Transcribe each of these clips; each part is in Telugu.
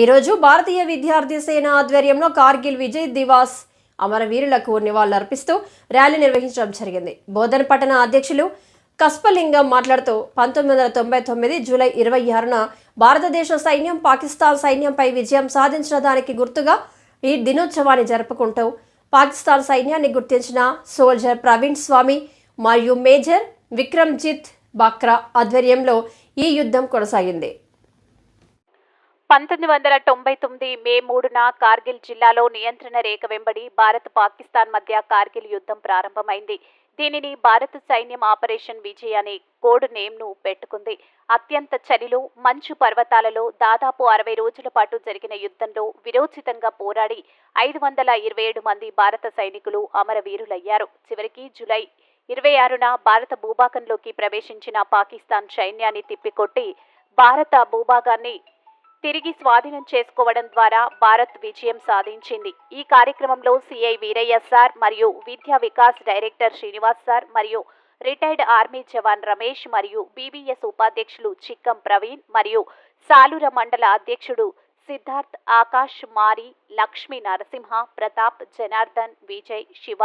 ఈరోజు భారతీయ విద్యార్థి సేన ఆధ్వర్యంలో కార్గిల్ విజయ్ దివాస్ అమరవీరులకు నివాళులర్పిస్తూ ర్యాలీ నిర్వహించడం జరిగింది. బోధన పట్టణ అధ్యక్షులు కస్పలింగం మాట్లాడుతూ పంతొమ్మిది వందల తొంభై తొమ్మిది జూలై ఇరవై ఆరున భారతదేశ సైన్యం పాకిస్తాన్ సైన్యంపై విజయం సాధించిన దానికి గుర్తుగా ఈ దినోత్సవాన్ని జరుపుకుంటూ పాకిస్తాన్ సైన్యాన్ని గుర్తించిన సోల్జర్ ప్రవీణ్ స్వామి మరియు మేజర్ విక్రమ్జిత్ బాక్రా ఆధ్వర్యంలో ఈ యుద్ధం కొనసాగింది. పంతొమ్మిది వందల తొంభై తొమ్మిది మే మూడున కార్గిల్ జిల్లాలో నియంత్రణ రేఖ వెంబడి భారత్ పాకిస్తాన్ మధ్య కార్గిల్ యుద్ధం ప్రారంభమైంది. దీనిని భారత సైన్యం ఆపరేషన్ విజయ్ అనే కోడ్ నేమ్ను పెట్టుకుంది. అత్యంత చలిలో మంచు పర్వతాలలో దాదాపు అరవై రోజుల పాటు జరిగిన యుద్ధంలో విరోచితంగా పోరాడి ఐదు వందల ఇరవై ఏడు మంది భారత సైనికులు అమరవీరులయ్యారు. చివరికి జులై ఇరవై ఆరున భారత భూభాగంలోకి ప్రవేశించిన పాకిస్తాన్ సైన్యాన్ని తిప్పికొట్టి భారత భూభాగాన్ని తిరిగి స్వాధీనం చేసుకోవడం ద్వారా భారత్ విజయం సాధించింది. ఈ కార్యక్రమంలో సిఐ వీరయ్య సార్ మరియు విద్యా వికాస్ డైరెక్టర్ శ్రీనివాస్ సార్ మరియు రిటైర్డ్ ఆర్మీ జవాన్ రమేష్ మరియు బీబీఎస్ ఉపాధ్యక్షులు చిక్కం ప్రవీణ్ మరియు సాలూర మండల అధ్యక్షుడు సిద్ధార్థ్ ఆకాష్ మారి లక్ష్మీ నరసింహ ప్రతాప్ జనార్దన్ విజయ్ శివ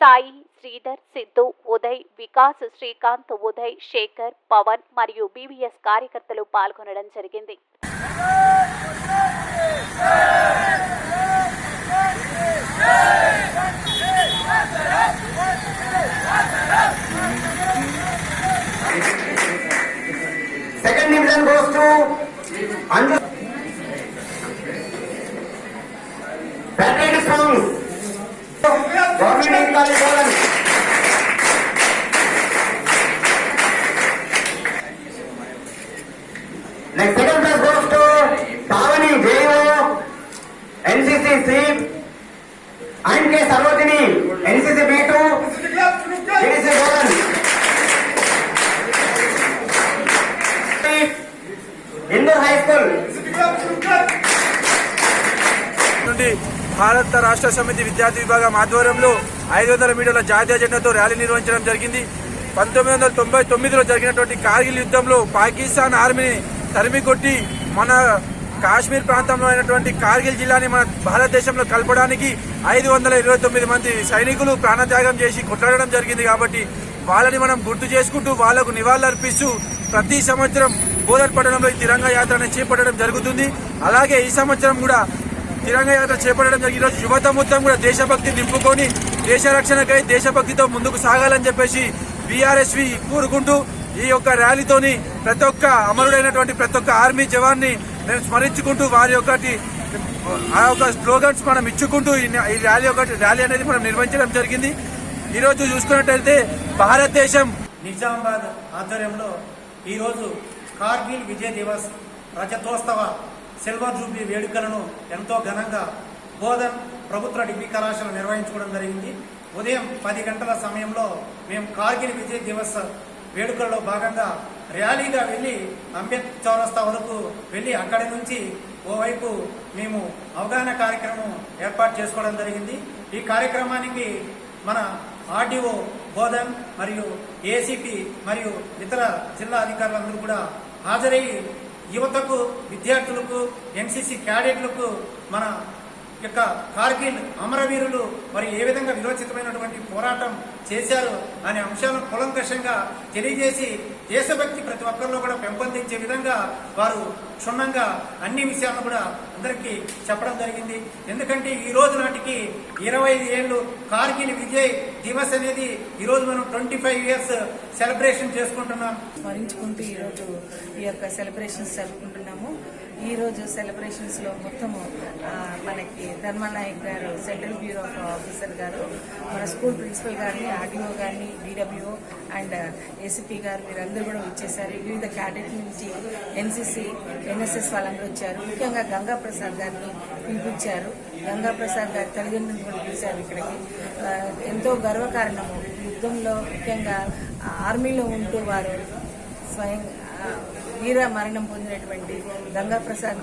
సాయి శ్రీధర్ సిద్ధు ఉదయ్ వికాస్ శ్రీకాంత్ ఉదయ్ శేఖర్ పవన్ మరియు బీవీఎస్ కార్యకర్తలు పాల్గొనడం జరిగింది. Second division goes to Pavani JO NCC C and K Sarvajini NCC B high school Bharat Rashtra Samithi విద్యార్థి విభాగం ఆధ్వర్యంలో ఐదు వందల మీటర్ల జాతీయ జెండాతో ర్యాలీ నిర్వహించడం జరిగింది. పంతొమ్మిది వందల తొంభై తొమ్మిదిలో జరిగినటువంటి కార్గిల్ యుద్ధంలో పాకిస్తాన్ ఆర్మీని తరిమికొట్టి మన కాశ్మీర్ ప్రాంతంలో అయినటువంటి కార్గిల్ జిల్లాని మన భారతదేశంలో కలపడానికి ఐదు వందల ఇరవై తొమ్మిది మంది సైనికులు ప్రాణత్యాగం చేసి కొట్లాడడం జరిగింది కాబట్టి వాళ్ళని మనం గుర్తు చేసుకుంటూ వాళ్ళకు నివాళులర్పిస్తూ ప్రతి సంవత్సరం బోధన్ పట్టణంలో ఈ తిరంగ యాత్రను చేపట్టడం జరుగుతుంది. అలాగే ఈ సంవత్సరం కూడా తిరంగ యాత్ర చేపట్టడం జరిగిన యువత మొత్తం కూడా దేశభక్తి నింపుకొని దేశ రక్షణకై దేశభక్తితో ముందుకు సాగాలని చెప్పేసి బీఆర్ఎస్వి కూరుకుంటూ ఈ యొక్క ర్యాలీతోని ప్రతి ఒక్క అమరుడైనటువంటి ప్రతి ఒక్క ఆర్మీ జవాన్ని మేము స్మరించుకుంటూ వారి యొక్కటి ఆ యొక్క స్లోగన్స్ మనం ఇచ్చుకుంటూ ఈ ర్యాలీ ఒకటి ర్యాలీ అనేది మనం నిర్వహించడం జరిగింది. ఈరోజు చూసుకున్నట్లయితే చూసుకున్నట్టయితే భారతదేశం నిజామాబాద్ ఆధ్వర్యంలో ఈరోజు కార్గిల్ విజయ్ దివస్ రజతోత్సవ సిల్వర్ జూబ్లీ వేడుకలను ఎంతో ఘనంగా బోధన్ ప్రభుత్వ డిగ్రీ కళాశాల నిర్వహించుకోవడం జరిగింది. ఉదయం పది గంటల సమయంలో మేము కార్గిల్ విజయ్ దివస్ వేడుకల్లో భాగంగా ర్యాలీగా వెళ్ళి అంబేద్కర్ చౌరస్తా వరకు వెళ్ళి అక్కడి నుంచి ఓవైపు మేము అవగాహన కార్యక్రమం ఏర్పాటు చేసుకోవడం జరిగింది. ఈ కార్యక్రమానికి మన ఆర్డీఓ బోధన్ మరియు ఏసీపీ మరియు ఇతర జిల్లా అధికారులందరూ కూడా హాజరయ్యి యువతకు విద్యార్థులకు ఎన్సీసీ క్యాడెట్లకు మన యొక్క కార్గిల్ అమరవీరులు మరి ఏ విధంగా విరోచితమైనటువంటి పోరాటం చేశారు అనే అంశాలను కులంకషంగా తెలియజేసి దేశభక్తి ప్రతి ఒక్కరిలో కూడా పెంపొందించే విధంగా వారు క్షుణ్ణంగా అన్ని విషయాలను కూడా అందరికీ చెప్పడం జరిగింది. ఎందుకంటే ఈ రోజు నాటికి ఇరవై ఐదు ఏళ్ళు కార్గిల్ విజయ్ దివస్ అనేది ఈ రోజు మనం ట్వంటీ ఫైవ్ ఇయర్స్ సెలబ్రేషన్ చేసుకుంటున్నాం. స్మరించుకుంటూ ఈరోజు ఈ యొక్క సెలబ్రేషన్ జరుపుకుంటున్నాము. ఈరోజు సెలబ్రేషన్స్లో మొత్తము మనకి ధర్మనాయక్ గారు సెంట్రల్ బ్యూరో ఆఫ్ ఆఫీసర్ గారు మన స్కూల్ ప్రిన్సిపల్ గారిని ఆర్డీఓ గారిని డిడబ్ల్యూఓ అండ్ ఏసీపీ గారు మీరందరూ కూడా వచ్చేసారు. వివిధ క్యాడెట్ నుంచి ఎన్సీసీ ఎన్ఎస్ఎస్ వాళ్ళందరూ వచ్చారు. ముఖ్యంగా గంగా ప్రసాద్ గారిని పిలిపించారు. గంగా ప్రసాద్ గారి తల్లిదండ్రులను కూడా పిలిచారు ఇక్కడికి. ఎంతో గర్వకారణము. యుద్ధంలో ముఖ్యంగా ఆర్మీలో ఉంటూ వారు స్వయం వీర మరణం పొందినటువంటి గంగా ప్రసాద్